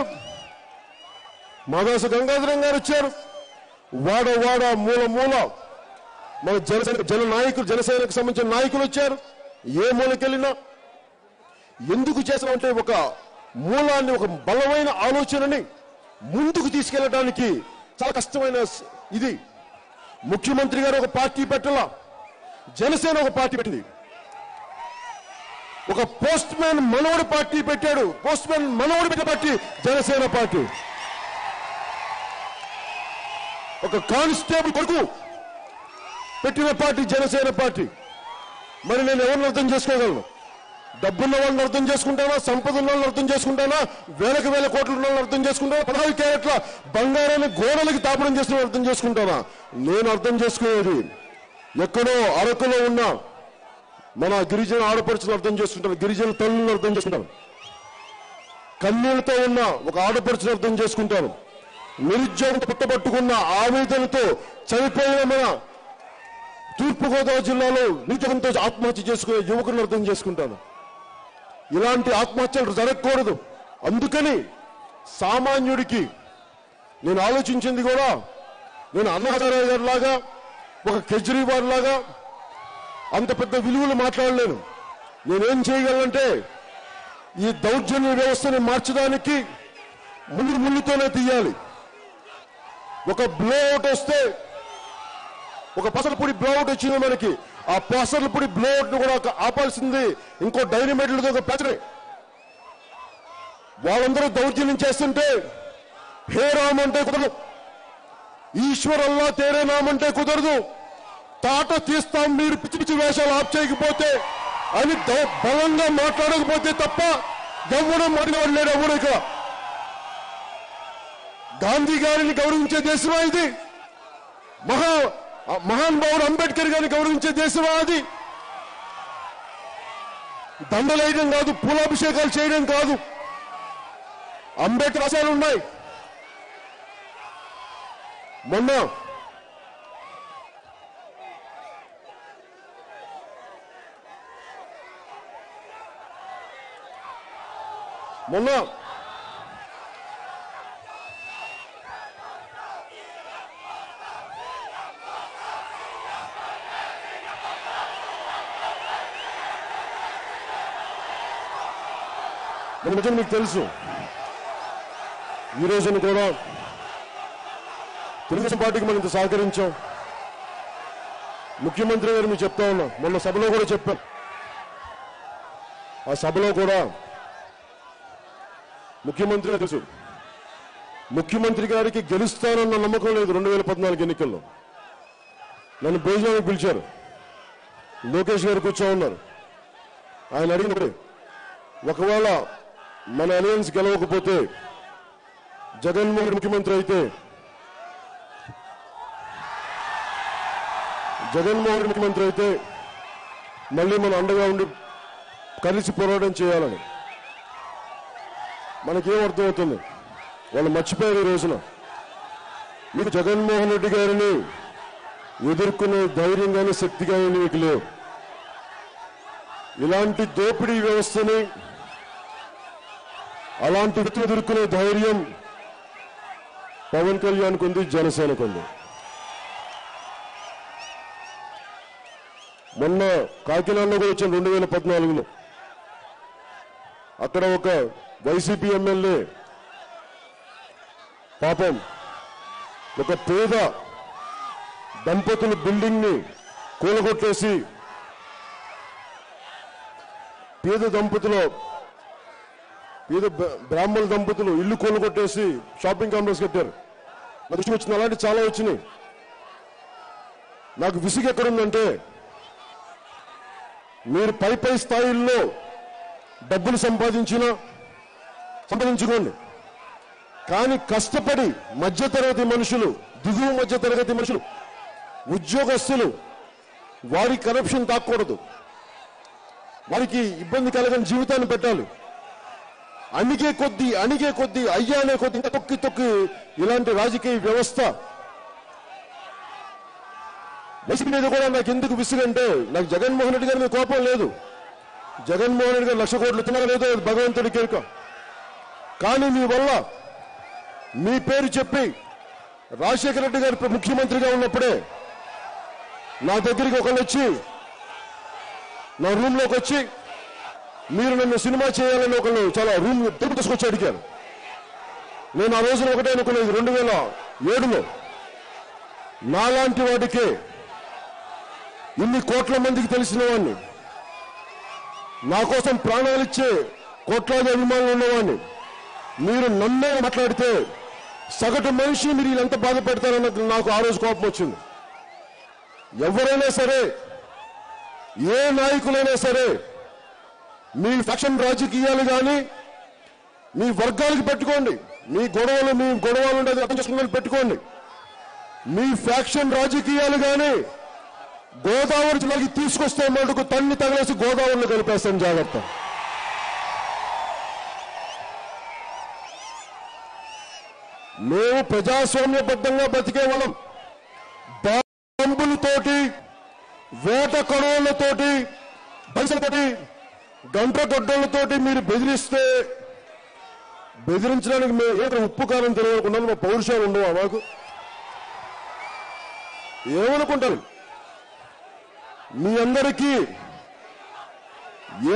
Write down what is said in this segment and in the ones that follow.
వచ్చారు. మాదాస గంగాధరం గారు వచ్చారు. వాడ వాడ మూల మూల మన జనసేన జన నాయకులు జనసేనకు సంబంధించిన నాయకులు వచ్చారు. ఏ మూలకెళ్ళినా ఎందుకు చేసామంటే ఒక మూలాన్ని ఒక బలమైన ఆలోచనని ముందుకు తీసుకెళ్ళడానికి చాలా కష్టమైన ఇది. ముఖ్యమంత్రి గారు ఒక పార్టీ పెట్టాల జనసేన ఒక పార్టీ పెట్టింది. ఒక పోస్ట్ మ్యాన్ మనవడు పార్టీ పెట్టాడు. పోస్ట్ మ్యాన్ మనవడు పార్టీ జనసేన పార్టీ. ఒక కానిస్టేబుల్ కొడుకు పెట్టిన పార్టీ జనసేన పార్టీ. మరి నేను ఎవరిని అర్థం చేసుకోగలను? డబ్బున్న వాళ్ళని అర్థం చేసుకుంటానా? సంపద ఉన్న వాళ్ళని అర్థం చేసుకుంటానా? వేలకు వేల కోట్ల ఉన్న వాళ్ళని అర్థం చేసుకుంటానా? పదహారు క్యారెట్ల బంగారాన్ని గోడలకి తాపడం చేసిన అర్థం చేసుకుంటానా? నేను అర్థం చేసుకునేది ఎక్కడో అరకులో ఉన్నా మన గిరిజన ఆడపడుచులు అర్థం చేసుకుంటారు గిరిజన తల్లులను అర్థం చేసుకుంటారు కన్నీళ్ళతో ఉన్న ఒక ఆడపడుచుని అర్థం చేసుకుంటారు నిరుద్యోగం పుట్టబట్టుకున్న ఆవేదనతో చనిపోయిన మన తూర్పుగోదావరి జిల్లాలో నిరుద్యోగంతో ఆత్మహత్య చేసుకునే యువకులను అర్థం చేసుకుంటాను ఇలాంటి ఆత్మహత్యలు జరగకూడదు. అందుకని సామాన్యుడికి నేను ఆలోచించింది కూడా నేను అన్నహజారాయ్ గారి లాగా ఒక కేజ్రీవాల్ లాగా అంత పెద్ద విలువలు మాట్లాడలేను. నేనేం చేయగలనంటే ఈ దౌర్జన్య వ్యవస్థని మార్చడానికి ముందు ముందుతోనే తీయాలి. ఒక బ్లో అవుట్ వస్తే ఒక పసలపొడి బ్లో అవుట్ వచ్చింది మనకి. ఆ పసలపొడి బ్లో అవుట్ను కూడా ఆపాల్సింది ఇంకో డైనమైట్లతో ఒక పెచరే వాళ్ళందరూ దౌర్జన్యం చేస్తుంటే హే రామ్ అంటే కుదరదు. ఈశ్వర్ అల్లా తేరే నామ్ అంటే కుదరదు. తాట తీస్తాం మీరు పిచ్చి పిచ్చి వేషాలు ఆప్ చేయకపోతే అని బలంగా మాట్లాడకపోతే తప్ప ఎవరు మాట్లాడలేడు లేడు ఎవరు ఇక్కడ గాంధీ గారిని గౌరవించే దేశమా ఇది? మహా మహాన్ భావుడు అంబేద్కర్ గారిని గౌరవించే దేశమా అది? దండలేయడం కాదు పూలాభిషేకాలు చేయడం కాదు. అంబేద్కర్ ఆశయాలు ఉన్నాయి. మొన్న మొన్న మన మీకు తెలుసు ఈ రోజున కూడా తెలుగుదేశం పార్టీకి మనం ఇంత సహకరించాం. ముఖ్యమంత్రి గారు మీకు చెప్తా ఉన్నా మొన్న సభలో కూడా చెప్పాం. ఆ సభలో కూడా ముఖ్యమంత్రి తెలుసు. ముఖ్యమంత్రి గారికి గెలుస్తానన్న నమ్మకం లేదు రెండు వేల పద్నాలుగు ఎన్నికల్లో. నన్ను భోజనానికి పిలిచారు. లోకేష్ గారు కూర్చో ఉన్నారు. ఆయన అడిగినప్పుడు ఒకవేళ మన అలయన్స్ గెలవకపోతే జగన్మోహన్ ముఖ్యమంత్రి అయితే జగన్మోహన్ ముఖ్యమంత్రి అయితే మళ్ళీ మన అండగా ఉండి కలిసి పోరాటం చేయాలని. మనకేం అర్థమవుతుంది? వాళ్ళు మర్చిపోయారు ఈ రోజున. మీకు జగన్మోహన్ రెడ్డి గారిని ఎదుర్కొనే ధైర్యం కానీ శక్తి కానీ మీకు లేవు. ఇలాంటి దోపిడీ వ్యవస్థని అలాంటి ఎదుర్కొనే ధైర్యం పవన్ కళ్యాణ్కి ఉంది జనసేనకు ఉంది. మొన్న కాకినాడలో కూడా వచ్చిన రెండు వేల పద్నాలుగులో. అక్కడ ఒక వైసీపీ ఎమ్మెల్యే. పాపం ఒక పేద దంపతుల బిల్డింగ్ని కూలగొట్టేసి పేద దంపతులు పేద బ్రాహ్మణ దంపతులు ఇల్లు కూలగొట్టేసి షాపింగ్ కాంప్లెక్స్ కట్టారు. నా దృష్టికి వచ్చిన అలాంటి చాలా వచ్చినాయి. నాకు విసుగు ఎక్కడుందంటే మీరు పై పై స్థాయిల్లో డబ్బులు సంపాదించినా సంపాదించుకోండి. కానీ కష్టపడి మధ్యతరగతి మనుషులు దిగువ మధ్యతరగతి మనుషులు ఉద్యోగస్తులు వారి కరప్షన్ తాకూడదు. వారికి ఇబ్బంది కలగని జీవితాన్ని పెట్టాలి. అణిగే కొద్దీ అణిగే కొద్దీ అయ్యానే కొద్దీ ఇంకా తొక్కి తొక్కి ఇలాంటి రాజకీయ వ్యవస్థ వైసీపీ మీద కూడా నాకు ఎందుకు విసుగంటే నాకు జగన్మోహన్ రెడ్డి గారి మీద కోపం లేదు. జగన్మోహన్ రెడ్డి గారు లక్ష కోట్లు తిన్నారో లేదో అది కానీ మీ వల్ల మీ పేరు చెప్పి రాజశేఖర రెడ్డి గారు ముఖ్యమంత్రిగా ఉన్నప్పుడే నా దగ్గరికి ఒకళ్ళు వచ్చి నా రూమ్లోకి వచ్చి మీరు నన్ను సినిమా చేయాలని ఒకళ్ళు చాలా రూమ్ తిరుపతి తీసుకొచ్చి అడిగారు. నేను ఆ రోజున ఒకటే అనుకునేది రెండు వేల ఏడులో నాలాంటి వాడికే ఇన్ని కోట్ల మందికి తెలిసిన వాడిని నా కోసం ప్రాణాలు ఇచ్చే కోట్లాది అభిమానులు ఉన్నవాడిని మీరు నన్నే మాట్లాడితే సగటు మనిషి మీరు ఎంత బాధపెడతారన్నది నాకు ఆ రోజు కోపం వచ్చింది. ఎవరైనా సరే ఏ నాయకులైనా సరే మీ ఫ్యాక్షన్ రాజకీయాలు కానీ మీ వర్గాలకు పెట్టుకోండి. మీ గొడవలు మీ గొడవలు ఉండేది అర్థం చేసుకుని పెట్టుకోండి. మీ ఫ్యాక్షన్ రాజకీయాలు కానీ గోదావరి జిల్లాకి తీసుకొస్తే మటుకు తన్ని తగలేసి గోదావరిలో కలిపేస్తాం జాగ్రత్త. మేము ప్రజాస్వామ్యబద్ధంగా బతికే వాళ్ళం. బాంబులతోటి వేట కడువులతోటి బలిసలతోటి గంట గొడ్డలతోటి మీరు బెదిరిస్తే బెదిరించడానికి మేము ఏదైనా ఉప్పు కారం తెలియకుండా మా పౌరుషాలు ఉండవా మాకు? ఏమనుకుంటారు? మీ అందరికీ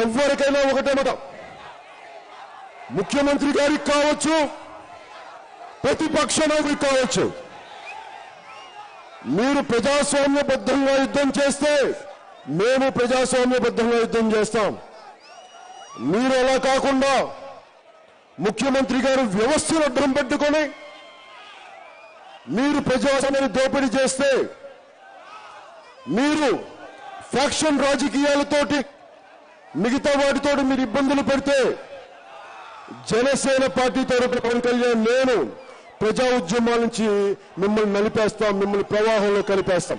ఎవరికైనా ఒకటే మాట ముఖ్యమంత్రి గారికి కావచ్చు ప్రతిపక్ష నాయకుడికి కావచ్చు మీరు ప్రజాస్వామ్యబద్ధంగా యుద్ధం చేస్తే మేము ప్రజాస్వామ్యబద్ధంగా యుద్ధం చేస్తాం. మీరు అలా కాకుండా ముఖ్యమంత్రి గారు వ్యవస్థను అడ్డం పెట్టుకొని మీరు ప్రజాస్వామ్యాన్ని దోపిడీ చేస్తే మీరు ఫ్యాక్షన్ రాజకీయాలతోటి మిగతా వాటితోటి మీరు ఇబ్బందులు పెడితే జనసేన పార్టీ తరపున పవన్ కళ్యాణ్ నేను ప్రజా ఉద్యమాల నుంచి మిమ్మల్ని నలిపేస్తాం మిమ్మల్ని ప్రవాహంలో కలిపేస్తాం.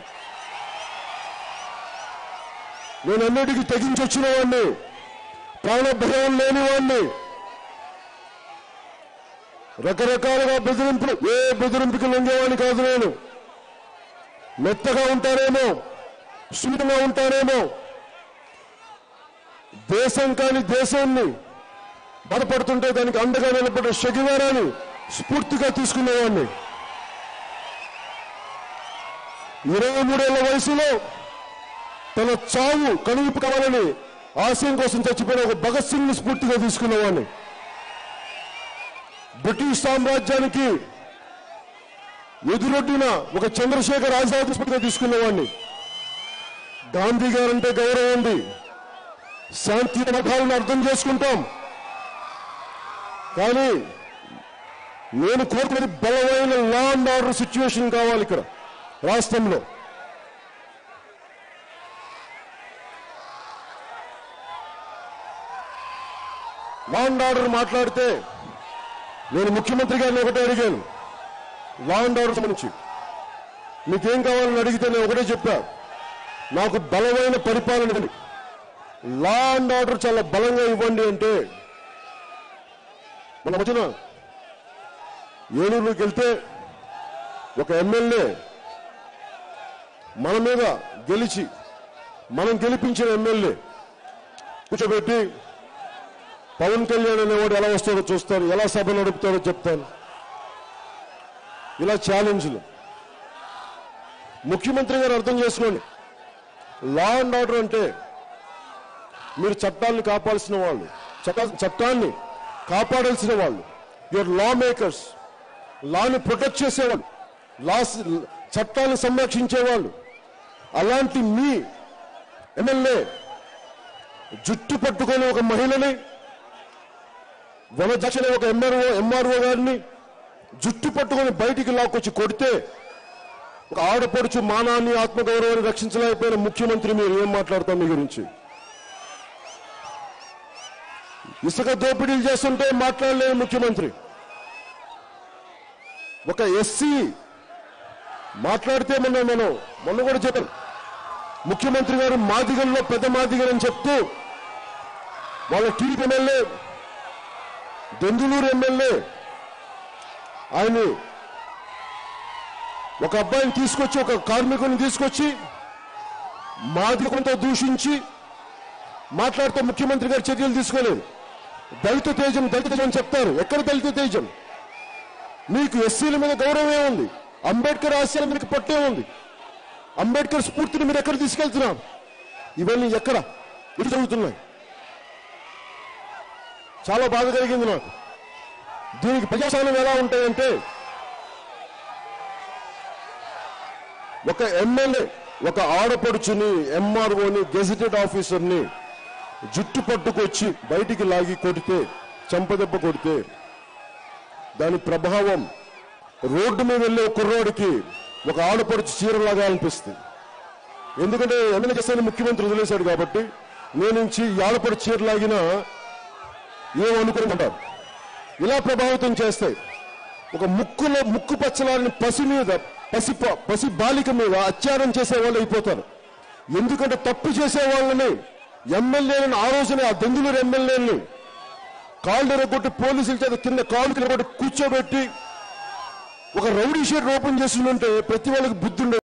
నేను అన్నిటికీ తెగించి వచ్చిన వాడిని ప్రాణభయం లేని వాడిని రకరకాలుగా బెదిరింపులు ఏ బెదిరింపుకి లొంగేవాడిని కాదు నేను. మెత్తగా ఉంటానేమో సున్నితంగా ఉంటానేమో. దేశం కాని దేశాన్ని బాధపడుతుంటే దానికి అండగా నిలబడే శగివారాన్ని స్ఫూర్తిగా తీసుకునేవాడిని. ఇరవై మూడేళ్ళ వయసులో తన చావు కనువిప్పు కావాలని ఆశయం కోసం చచ్చిపోయిన ఒక భగత్ సింగ్ని స్ఫూర్తిగా తీసుకునేవాడిని. బ్రిటిష్ సామ్రాజ్యానికి ఎదురొడ్డిన ఒక చంద్రశేఖర్ ఆజాద్ స్ఫూర్తిగా తీసుకునేవాడిని. గాంధీ గారంటే గౌరవం ఉంది. శాంతి మఠాలను అర్థం చేసుకుంటాం. కానీ నేను కోరుకునేది బలమైన లా అండ్ ఆర్డర్ సిచ్యువేషన్ కావాలి ఇక్కడ రాష్ట్రంలో. లా అండ్ ఆర్డర్ మాట్లాడితే నేను ముఖ్యమంత్రి గారిని ఒకటే అడిగాను. లా అండ్ ఆర్డర్ సంబంధించి. మీకేం కావాలని అడిగితే నేను ఒకటే చెప్పా. నాకు బలమైన పరిపాలన ఇవ్వండి లా అండ్ ఆర్డర్ చాలా బలంగా ఇవ్వండి అంటే మన మధ్యన ఏలూరులోకి వెళ్తే ఒక ఎమ్మెల్యే మన మీద గెలిచి మనం గెలిపించిన ఎమ్మెల్యే కూర్చోబెట్టి పవన్ కళ్యాణ్ అనేవాడు ఎలా వస్తాడో చూస్తాను ఎలా సభ నడుపుతాడో చెప్తాను. ఇలా ఛాలెంజ్లు ముఖ్యమంత్రి గారు అర్థం చేసుకోండి. లా అండ్ ఆర్డర్ అంటే మీరు చట్టాన్ని కాపాల్సిన వాళ్ళు చట్టాన్ని కాపాడాల్సిన వాళ్ళు. యువర్ లా మేకర్స్ లాని ప్రొటెక్ట్ చేసేవాళ్ళు. లాస్ చట్టాన్ని సంరక్షించేవాళ్ళు. అలాంటి మీ ఎమ్మెల్యే జుట్టు పట్టుకొని ఒక మహిళని వనదక్షిణ ఒక ఎంఆర్ఓ ఎంఆర్ఓ గారిని జుట్టు పట్టుకొని బయటికి లాక్కొచ్చి కొడితే ఒక ఆడపడుచు మానాన్ని ఆత్మగౌరవాన్ని రక్షించలేకపోయిన ముఖ్యమంత్రి మీరు ఏం మాట్లాడతాం మీ గురించి? ఇసుక దోపిడీలు చేస్తుంటే మాట్లాడలేని ముఖ్యమంత్రి. ఒక ఎస్సీ మాట్లాడితే మొన్న మనం మొన్న కూడా చెప్పాను. ముఖ్యమంత్రి గారు మాదిగల్లో పెద్ద మాదిగలు అని చెప్తూ వాళ్ళ టీడీపీ ఎమ్మెల్యే దెందులూరు ఎమ్మెల్యే ఆయన ఒక అబ్బాయిని తీసుకొచ్చి ఒక కార్మికుని తీసుకొచ్చి మాదిగంతో దూషించి మాట్లాడితే ముఖ్యమంత్రి గారు చర్యలు తీసుకోలేదు. దళిత తేజం దళిత తేజం చెప్తారు. ఎక్కడ దళిత తేజం? మీకు ఎస్సీల మీద గౌరవం ఏముంది అంబేద్కర్ ఆశయాల మీకు పట్టే ఉంది. అంబేద్కర్ స్ఫూర్తిని మీరు ఎక్కడ తీసుకెళ్తున్నారు? ఇవన్నీ ఎక్కడ? ఇటు జరుగుతున్నాయి? చాలా బాధ కలిగింది నాకు. దీనికి ప్రజాస్వామ్యం ఎలా ఉంటాయంటే ఒక ఎమ్మెల్యే ఒక ఆడపడుచుని ఎంఆర్ఓని గెజిటెడ్ ఆఫీసర్ని జుట్టు పట్టుకొచ్చి బయటికి లాగి కొడితే చెంపదెబ్బ కొడితే దాని ప్రభావం రోడ్డు మీద వెళ్ళే ఒక ఒక ఆడపడుచు చీరలాగా అనిపిస్తుంది. ఎందుకంటే ఎమ్మెల్యే ముఖ్యమంత్రి వదిలేశాడు కాబట్టి నేను నుంచి ఈ ఆడపడుచు చీరలాగినా ఏమనుకుంటారు ఇలా ప్రభావితం చేస్తాయి ఒక ముక్కులో ముక్కు పచ్చలాని పసి మీద పసి ప- పసి బాలిక మీద అత్యారం చేసే వాళ్ళు అయిపోతారు. ఎందుకంటే తప్పు చేసే వాళ్ళని ఎమ్మెల్యేలను ఆ రోజునే ఆ దెందులూరు ఎమ్మెల్యేని కాళ్ళు కొట్టి పోలీసుల చేత కింద కాళ్ళు ఎరగొట్టి కూర్చోబెట్టి ఒక రౌడీ షీట్ ఓపెన్ చేస్తుంటే ప్రతి వాళ్ళకి బుద్ధి